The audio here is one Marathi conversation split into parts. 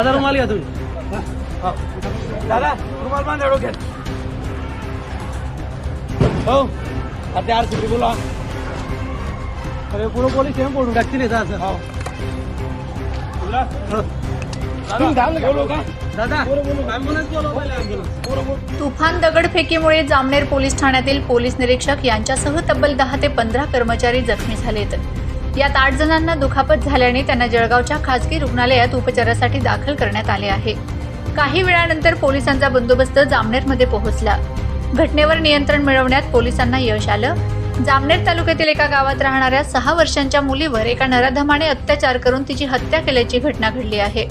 दादा रुमाल घ्या तुम्ही. दादा रुमाल बांधा डोक्यात. हो. आता आर सी बोला. अरे पुरं पोलीस येऊन पडून टाकतील येतं असं. हो. हो. तुफान दगडफेकीमुळे जामनेर पोलीस ठाण्यातील पोलीस निरीक्षक यांच्यासह तब्बल दहा ते पंधरा कर्मचारी जखमी झालेत. यात आठ जणांना दुखापत झाल्याने त्यांना जळगावच्या खासगी रुग्णालयात उपचारासाठी दाखल करण्यात आले आहे. काही वेळानंतर पोलिसांचा बंदोबस्त जामनेरमध्ये पोहोचला. घटनेवर नियंत्रण मिळवण्यात पोलिसांना यश आलं. जामनेर तालुक्यातील एका गावात राहणाऱ्या सहा वर्षांच्या मुलीवर एका नराधमाने अत्याचार करून तिची हत्या केल्याची घटना घडली आहे.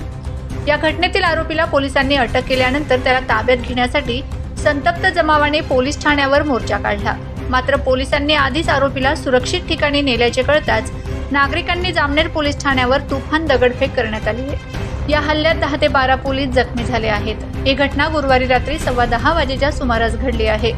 या घटनेतील आरोपीला पोलिसांनी अटक केल्यानंतर त्याला ताब्यात घेण्यासाठी संतप्त जमावाने पोलीस ठाण्यावर मोर्चा काढला. मात्र पोलिसांनी आधीच आरोपीला सुरक्षित ठिकाणी नेल्याचे कळताच नागरिकांनी जामनेर पोलीस ठाण्यावर तुफान दगडफेक करण्यात आली आहे. या हल्ल्यात दहा ते बारा पोलीस जखमी झाले आहेत. ही घटना गुरुवारी रात्री सव्वा दहा वाजेच्या सुमारास घडली आहे.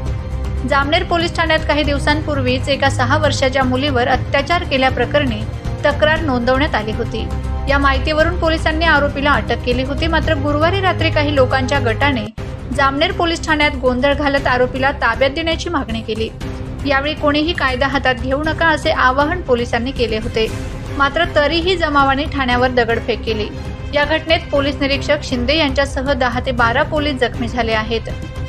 जामनेर पोलीस ठाण्यात काही दिवसांपूर्वीच एका सहा वर्षाच्या मुलीवर अत्याचार केल्याप्रकरणी तक्रार नोंदवण्यात आली होती. या माहितीवरून पोलिसांनी आरोपीला अटक केली होती. मात्र गुरुवारी रात्री काही लोकांच्या गटाने जामनेर पोलीस ठाण्यात गोंधळ घालत आरोपीला ताब्यात देण्याची मागणी केली. यावेळी कोणीही कायदा हातात घेऊ नका असे आवाहन पोलिसांनी केले होते. मात्र तरीही जमावाने ठाण्यावर दगडफेक केली. या घटनेत पोलीस निरीक्षक शिंदे यांच्यासह दहा ते बारा पोलीस जखमी झाले आहेत.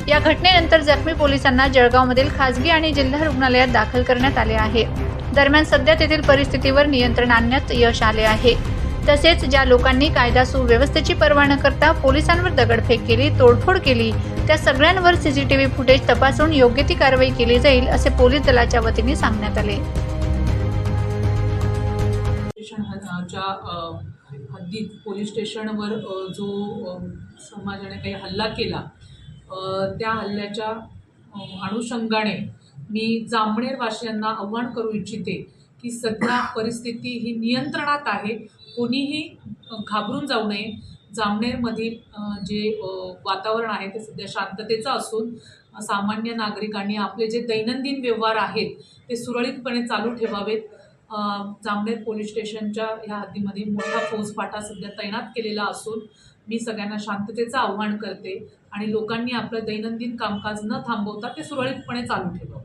या घटनेनंतर जखमी पोलिसांना जळगावमधील खासगी आणि जिल्हा रुग्णालयात दाखल करण्यात आले आहे. दरम्यान सध्या तेथील परिस्थितीवर नियंत्रण आणण्यात यश आले आहे. तसेच ज्या लोकांनी कायदा सुव्यवस्थेची पर्वा न करता पोलिसांवर दगडफेक केली तोडफोड केली त्या सगळ्यांवर सीसीटीव्ही फुटेज तपासून योग्य ती कारवाई केली जाईल असे पोलीस दलाच्या वतीने सांगण्यात आले. स्टेशनच्या हद्दीत पोलीस स्टेशनवर जो समाजाने काही हल्ला केला त्या हल्ल्याच्या अनुषंगाने मी जामणेर वासियांना आव्हान करू इच्छिते की सध्या परिस्थिती ही नियंत्रणात आहे. कोणीही घाबरून जाऊ नये. जामनेरमधील जे वातावरण आहे ते सध्या शांततेचं असून सामान्य नागरिकांनी आपले जे दैनंदिन व्यवहार आहेत ते सुरळीतपणे चालू ठेवावेत. जामनेर पोलीस स्टेशनच्या ह्या हद्दीमध्ये मोठा फौजफाटा सध्या तैनात केलेला असून मी सगळ्यांना शांततेचं आव्हान करते आणि लोकांनी आपलं दैनंदिन कामकाज न थांबवता ते सुरळीतपणे चालू ठेवावं.